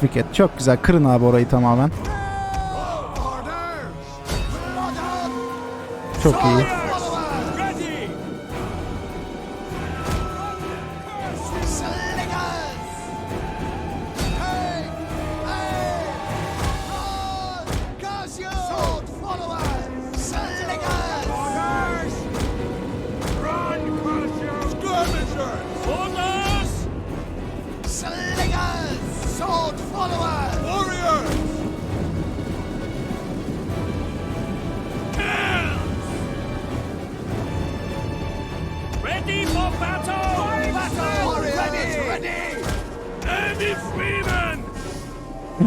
teşvik. Çok güzel. Kırın abi orayı tamamen. Çok iyi.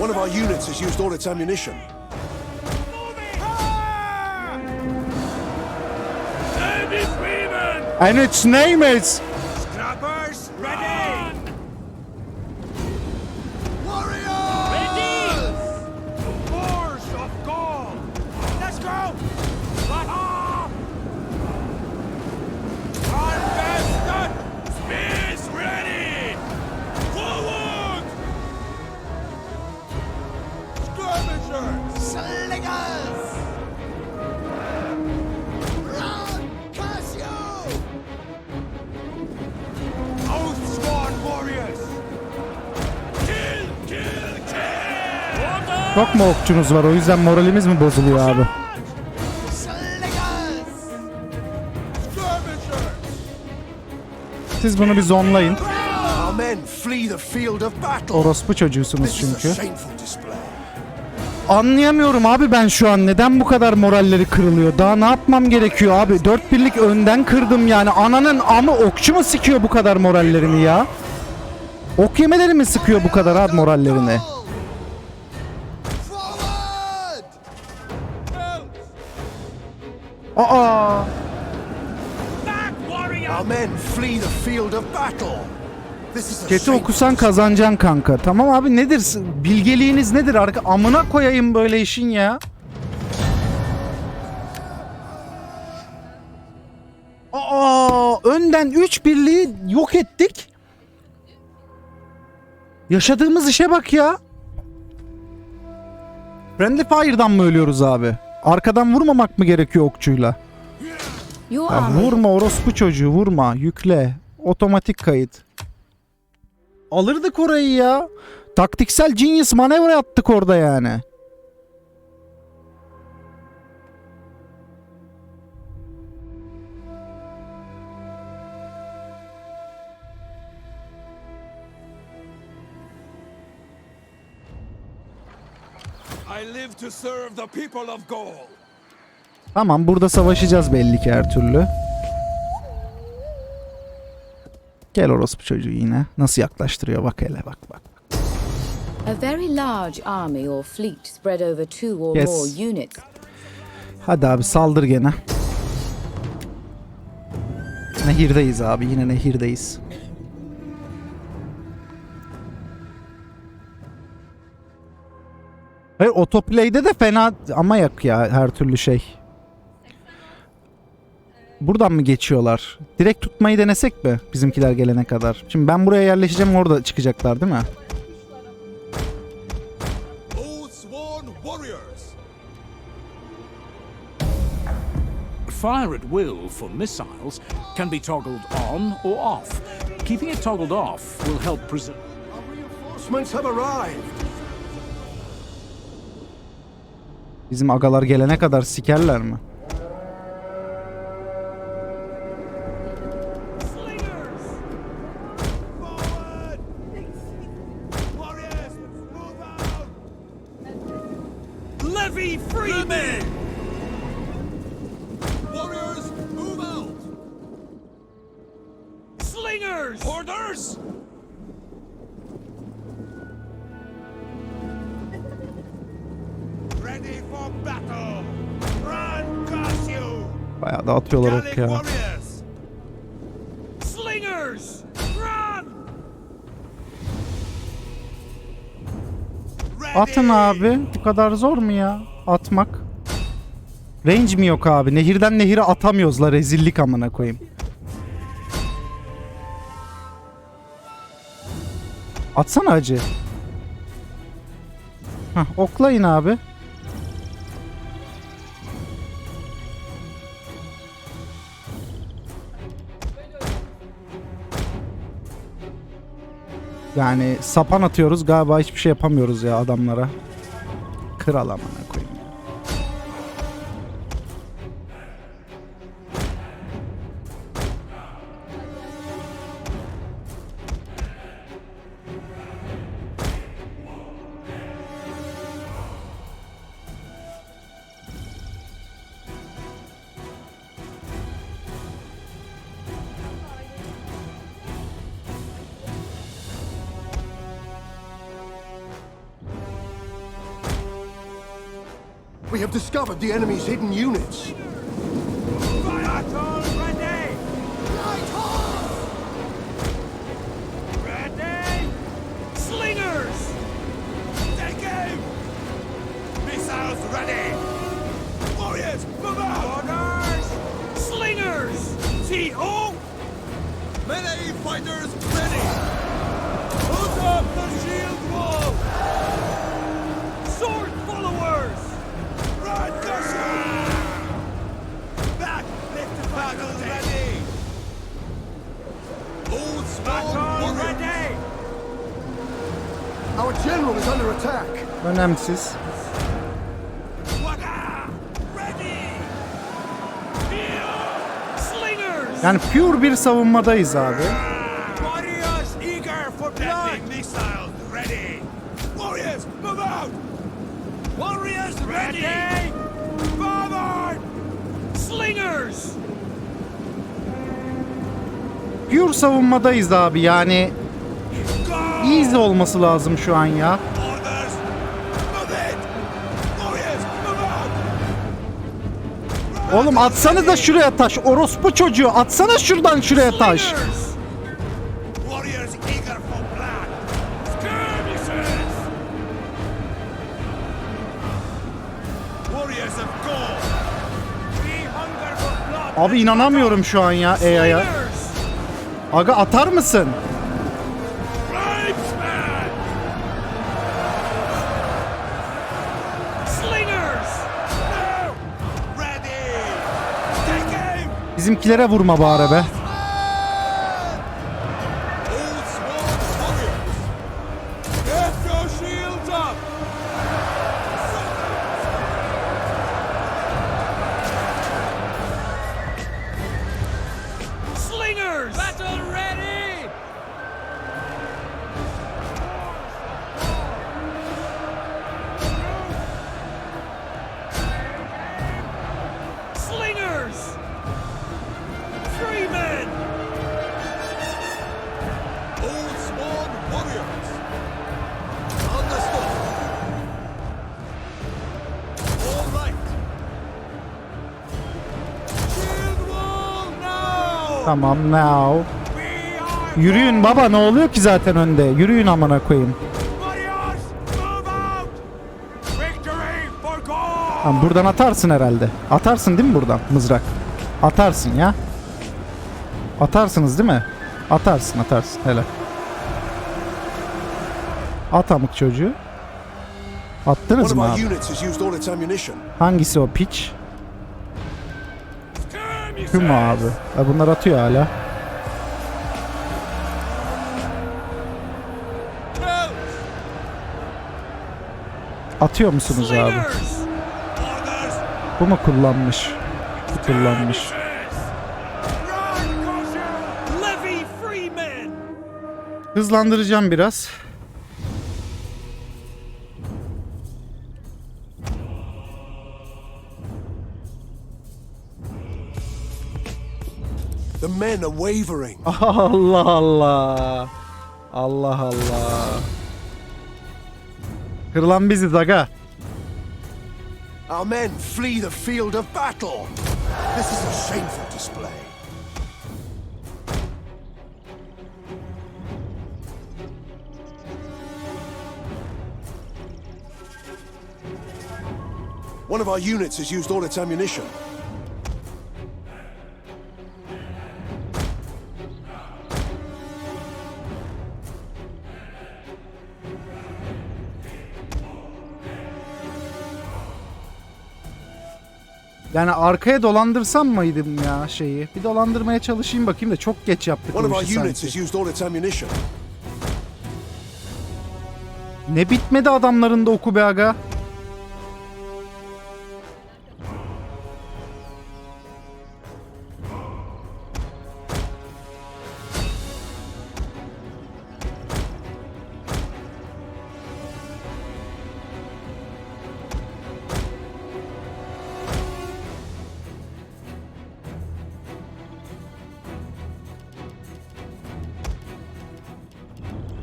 One of our units has used all its ammunition. And its name is... Çok mu okçunuz var? O yüzden moralimiz mi bozuluyor abi? Siz bunu bir zonlayın. Orospu çocuğusunuz çünkü. Anlayamıyorum abi ben şu an neden bu kadar moralleri kırılıyor. Daha ne yapmam gerekiyor abi? Dört birlik önden kırdım yani. Ananın amı okçu mu sıkıyor bu kadar morallerini ya? Ok yemeleri mi sıkıyor bu kadar abi morallerini? A Chat'i okusan kazanacaksın kanka. Tamam abi nedir? Bilgeliğiniz nedir? Arka amına koyayım böyle işin ya. Aa, önden 3 birliği yok ettik. Yaşadığımız işe bak ya. Friendly Fire'dan mı ölüyoruz abi? Arkadan vurmamak mı gerekiyor okçuyla? Ya vurma orospu çocuğu vurma. Yükle. Otomatik kayıt. Alırdık orayı ya. Taktiksel genius manevra yaptık orada yani. Tamam burada savaşacağız belli ki her türlü. Gel orospu çocuğu yine. Nasıl yaklaştırıyor bak hele bak bak. A very large army or fleet spread over two or Yes. more units Hadi abi saldır gene. Nehirdeyiz abi yine nehirdeyiz. Hayır otoplay'de de fena ama yak ya her türlü şey. Buradan mı geçiyorlar? Direkt tutmayı denesek mi bizimkiler gelene kadar? Şimdi ben buraya yerleşeceğim orada çıkacaklar değil mi? Fire at will for missiles can be toggled on or off. Keeping it toggled off will help preserve. reinforcements have arrived. Bizim agalar gelene kadar sikerler mi? Bayağı da atıyorlar ok ya. Atın abi. Bu kadar zor mu ya? Atmak. Range mi yok abi? Nehirden nehire atamıyoruz la rezillik amına koyayım. Atsana acı. Hah, oklayın abi. Yani sapan atıyoruz galiba hiçbir şey yapamıyoruz ya adamlara. Kral amına koyayım. Move out! Orders! Slingers! T.O. Melee fighters ready! Ready! Our general is under attack. Önemsiz. Yani pure bir savunmadayız abi. Pure savunmadayız abi yani easy olması lazım şu an ya. Oğlum atsanız da şuraya taş. Orospu çocuğu atsana şuradan şuraya taş. Abi inanamıyorum şu an ya AI'ya. Aga atar mısın? Bizimkilere vurma bari be. Tamam now. Yürüyün baba ne oluyor ki zaten önde? Yürüyün amına koyayım. Tamam buradan atarsın herhalde. Atarsın değil mi buradan mızrak? Atarsın ya. Atarsınız değil mi? Atarsın atarsın hele. At amık çocuğu. Attınız mı abi? Hangisi o piç? Skirmishes! Kim o abi? Ha, bunlar atıyor hala. Atıyor musunuz abi? Bu mu kullanmış? Bu kullanmış. Hızlandıracağım biraz. Men are wavering. Allah Allah. Allah Allah. Kırılan biziz aga. Our men flee the field of battle. This is a shameful display. One of our units has used all its ammunition. Yani arkaya dolandırsam mıydım ya şeyi? Bir dolandırmaya çalışayım bakayım da çok geç yaptık our işi sanki. Ne bitmedi adamların da oku be aga.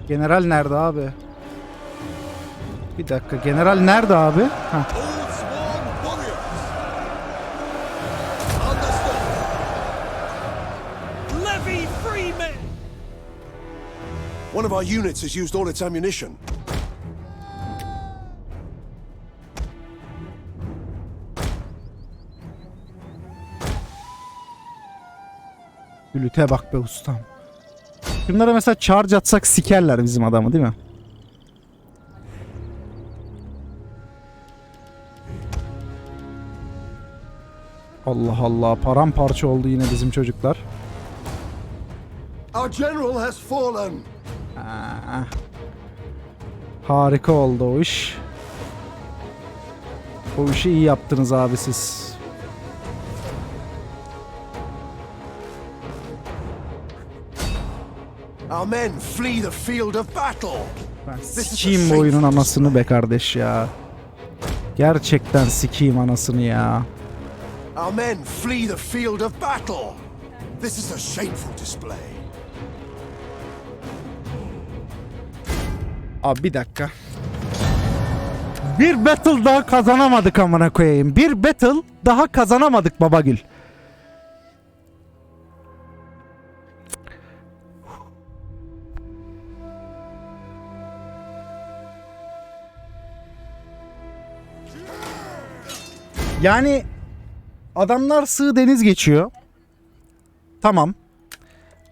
General nerede abi? Bir dakika. General nerede abi? Heh. One of our units has used all its ammunition. Gülüte bak be ustam. Şunlara mesela charge atsak sikerler bizim adamı değil mi? Allah Allah paramparça oldu yine bizim çocuklar. Our general has fallen. Harika oldu o iş. O işi iyi yaptınız abi siz. Our men flee the field of battle. Ben sikeyim bu oyunun anasını be kardeş ya. Gerçekten sikeyim anasını ya. Our men flee the field of battle. This is a shameful display. Abi bir dakika. Bir battle daha kazanamadık amına koyayım. Bir battle daha kazanamadık Babagül. Yani adamlar sığ deniz geçiyor. Tamam.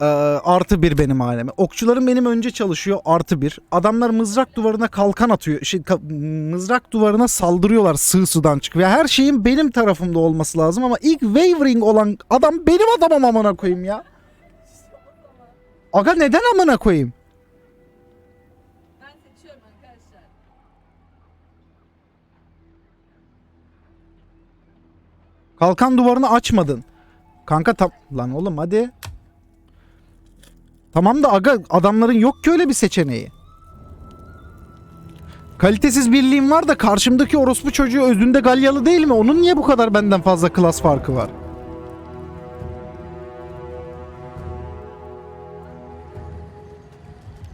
Ee, artı bir benim halime. Okçularım benim önce çalışıyor artı bir. Adamlar mızrak duvarına kalkan atıyor. Şey, mızrak duvarına saldırıyorlar sığ sudan çıkıp. Ya her şeyin benim tarafımda olması lazım ama ilk wavering olan adam benim adamım amına koyayım ya. Aga neden amına koyayım? Kalkan duvarını açmadın. Kanka tam lan oğlum hadi. Tamam da aga adamların yok ki öyle bir seçeneği. Kalitesiz birliğim var da karşımdaki orospu çocuğu özünde Galyalı değil mi? Onun niye bu kadar benden fazla klas farkı var?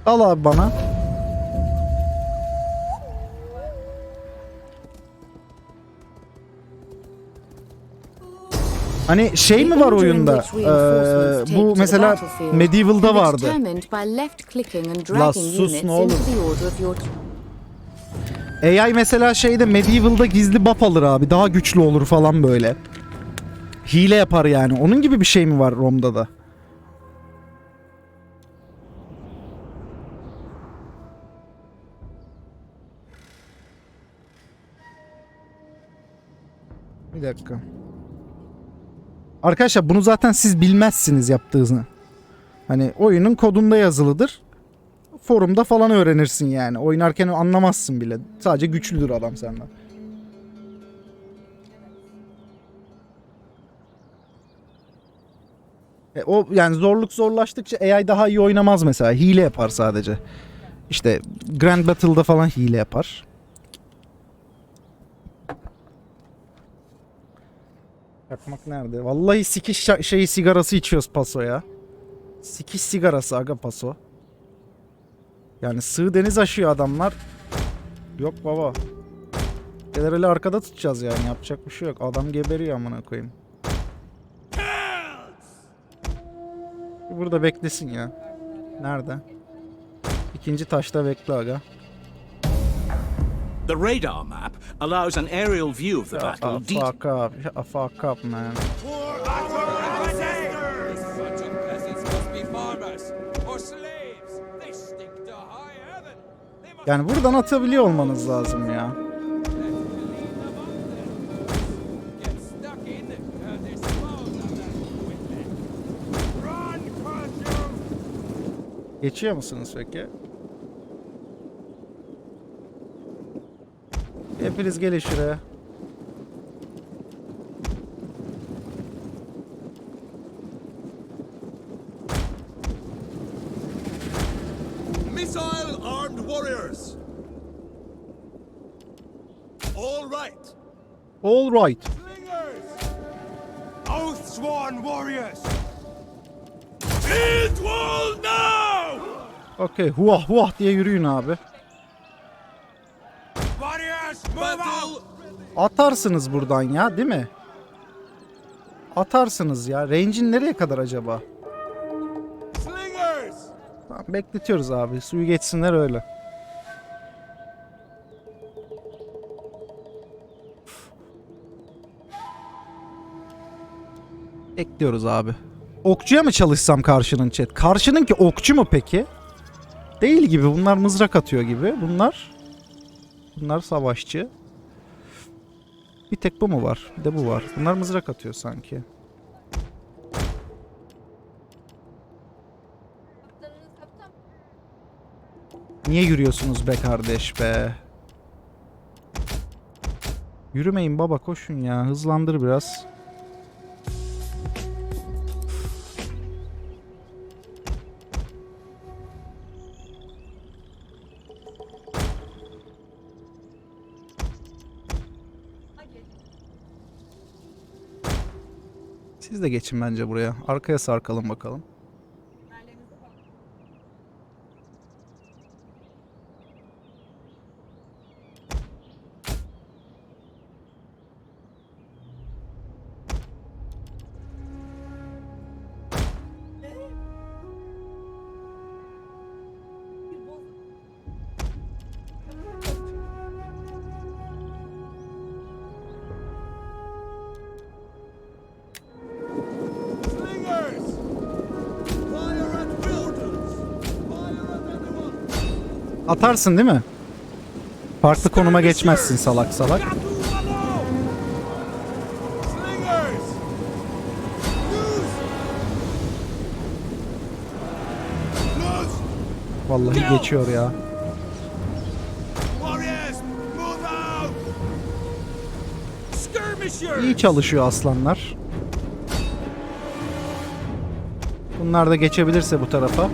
Al abi bana. Hani şey mi var oyunda? Ee, bu mesela Medieval'da vardı. La sus, ne olur. AI mesela şeyde Medieval'da gizli buff alır abi. Daha güçlü olur falan böyle. Hile yapar yani. Onun gibi bir şey mi var ROM'da da? Bir dakika. Arkadaşlar bunu zaten siz bilmezsiniz yaptığını. Hani oyunun kodunda yazılıdır forumda falan öğrenirsin yani. Oynarken anlamazsın bile. Sadece güçlüdür adam senden. E, o yani zorluk zorlaştıkça AI daha iyi oynamaz mesela. Hile yapar sadece. İşte Grand Battle'da falan hile yapar. Yakmak nerede? Vallahi sikiş şeyi sigarası içiyoruz paso ya. Sikiş sigarası aga paso. Yani sığ deniz aşıyor adamlar. Yok baba. Generali arkada tutacağız yani yapacak bir şey yok. Adam geberiyor amına koyayım. Burada beklesin ya. Nerede? İkinci taşta bekle aga. The radar map allows an aerial view of the Ah, battle. det- fuck up. Shut the fuck up man. Yani buradan atabiliyor olmanız lazım ya. Geçiyor musunuz peki? Hepiniz gelin şuraya. Missile armed warriors. All right. All right. Slingers. Oath sworn warriors. Build wall now! Okey. Huah huah diye yürüyün abi. Warriors, move out! Atarsınız buradan ya değil mi? Atarsınız ya. Range'in nereye kadar acaba? Tamam, bekletiyoruz abi. Suyu geçsinler öyle. Bekliyoruz abi. Okçuya mı çalışsam karşının chat? Karşının ki okçu mu peki? Değil gibi. Bunlar mızrak atıyor gibi. Bunlar Bunlar savaşçı. Bir tek bu mu var? Bir de bu var. Bunlar mızrak atıyor sanki. Niye yürüyorsunuz be kardeş be? Yürümeyin baba koşun ya. Hızlandır biraz. Siz de geçin bence buraya. Arkaya sarkalım bakalım. Atarsın değil mi? Farklı konuma geçmezsin salak salak. Vallahi geçiyor ya. İyi çalışıyor aslanlar. Bunlar da geçebilirse bu tarafa.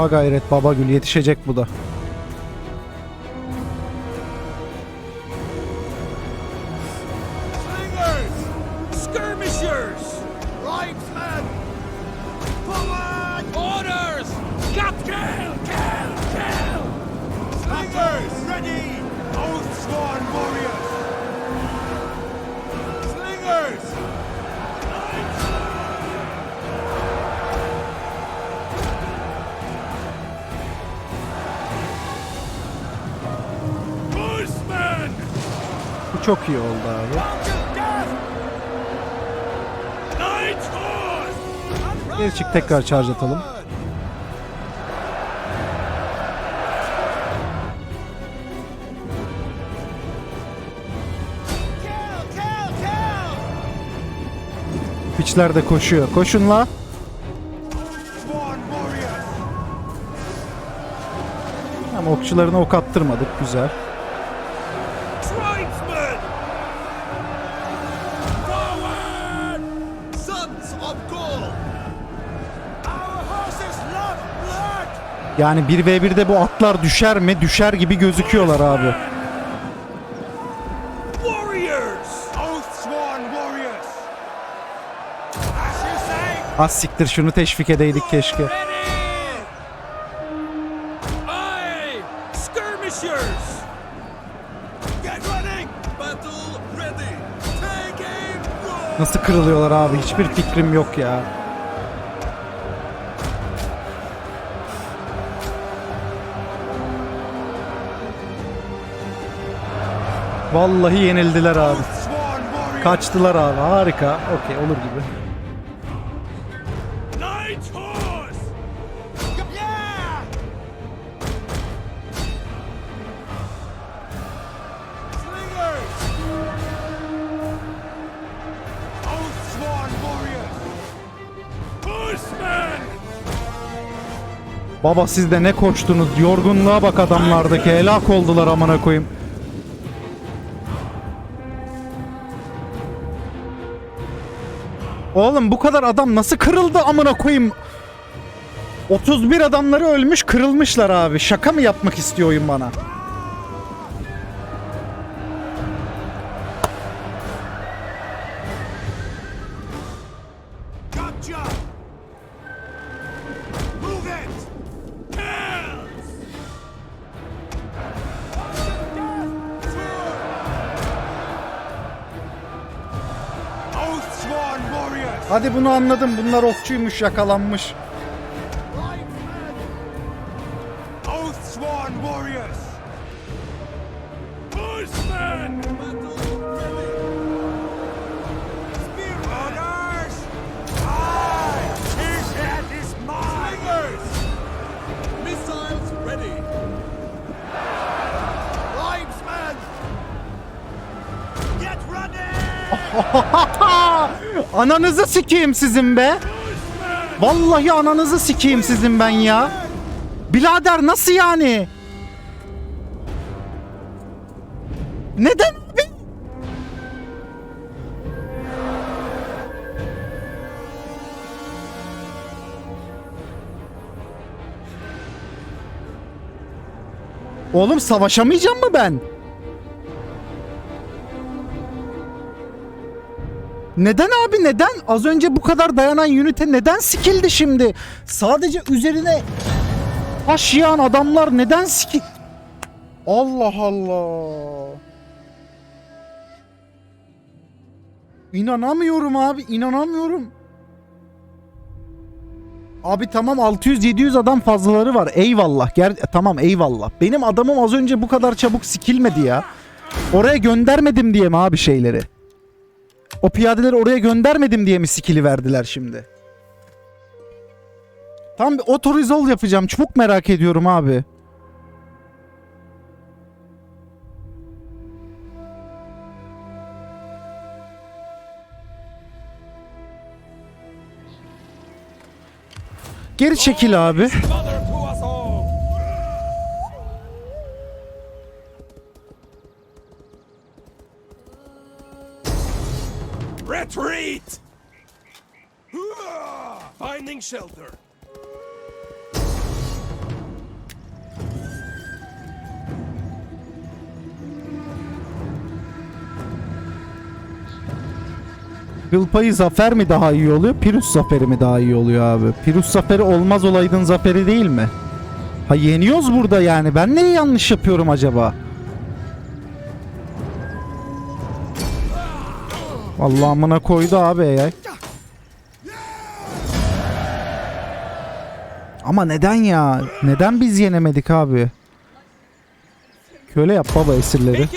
Ha gayret baba gül yetişecek bu da. Orders! Cut! Kill! Kill! Kill! Slingers! Çok iyi oldu abi. Geri çık tekrar charge atalım. Piçler de koşuyor. Koşun la. Ama okçularına ok attırmadık. Güzel. Yani 1v1'de bu atlar düşer mi? Düşer gibi gözüküyorlar abi. Az siktir şunu teşvik edeydik keşke. Nasıl kırılıyorlar abi? Hiçbir fikrim yok ya. Vallahi yenildiler abi. Kaçtılar abi. Harika. Okey olur gibi. Baba siz de ne koştunuz? Yorgunluğa bak adamlardaki. Helak oldular amına koyayım. Oğlum bu kadar adam nasıl kırıldı amına koyayım? 31 adamları ölmüş kırılmışlar abi. Şaka mı yapmak istiyor oyun bana? Hadi bunu anladım. Bunlar okçuymuş yakalanmış. Ananızı sikeyim sizin be. Vallahi ananızı sikeyim sizin ben ya. Birader nasıl yani? Neden? Oğlum savaşamayacağım mı ben? Neden abi neden? Az önce bu kadar dayanan ünite neden sikildi şimdi? Sadece üzerine taşıyan adamlar neden sikil... Allah Allah. İnanamıyorum abi inanamıyorum. Abi tamam 600-700 adam fazlaları var. Eyvallah. Ger tamam eyvallah. Benim adamım az önce bu kadar çabuk sikilmedi ya. Oraya göndermedim diye mi abi şeyleri? O piyadeleri oraya göndermedim diye mi skill'i verdiler şimdi? Tam bir otorizol yapacağım. Çok merak ediyorum abi. Geri çekil abi. Retreat! Finding shelter. Kıl zafer mi daha iyi oluyor? Pirus zaferi mi daha iyi oluyor abi? Pirus zaferi olmaz olaydın zaferi değil mi? Ha yeniyoruz burada yani. Ben neyi yanlış yapıyorum acaba? Vallahi amına koydu abi AI. Ama neden ya? Neden biz yenemedik abi? Köle yap baba esirleri.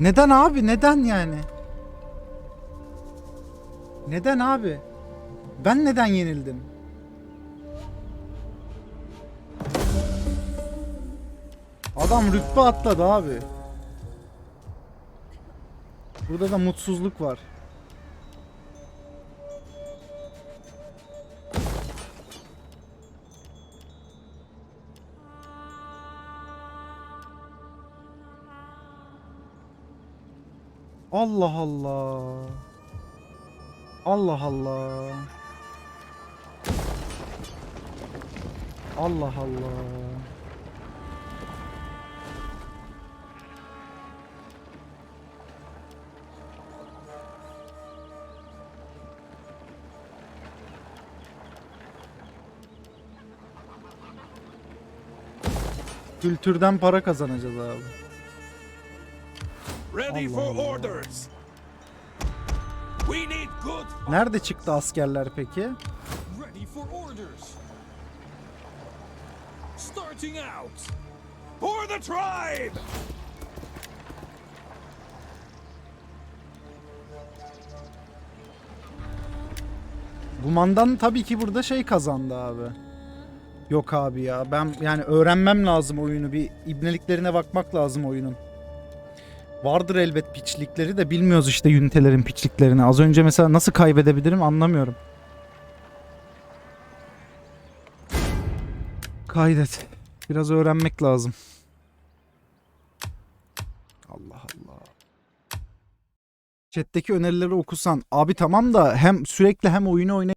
Neden abi? Neden yani? Neden abi? Ben neden yenildim? Adam rütbe atladı abi. Burada da mutsuzluk var. Allah Allah. Allah Allah. Allah Allah. Kültürden para kazanacağız abi. Ready for orders. We need good Nerede çıktı askerler peki? Ready for orders. Starting out. for the tribe. Bu mandan tabii ki burada şey kazandı abi. Yok abi ya ben yani öğrenmem lazım oyunu bir ibneliklerine bakmak lazım oyunun. Vardır elbet piçlikleri de bilmiyoruz işte ünitelerin piçliklerini. Az önce mesela nasıl kaybedebilirim anlamıyorum. Kaydet. Biraz öğrenmek lazım. Allah Allah. Chat'teki önerileri okusan. Abi tamam da hem sürekli hem oyunu oynay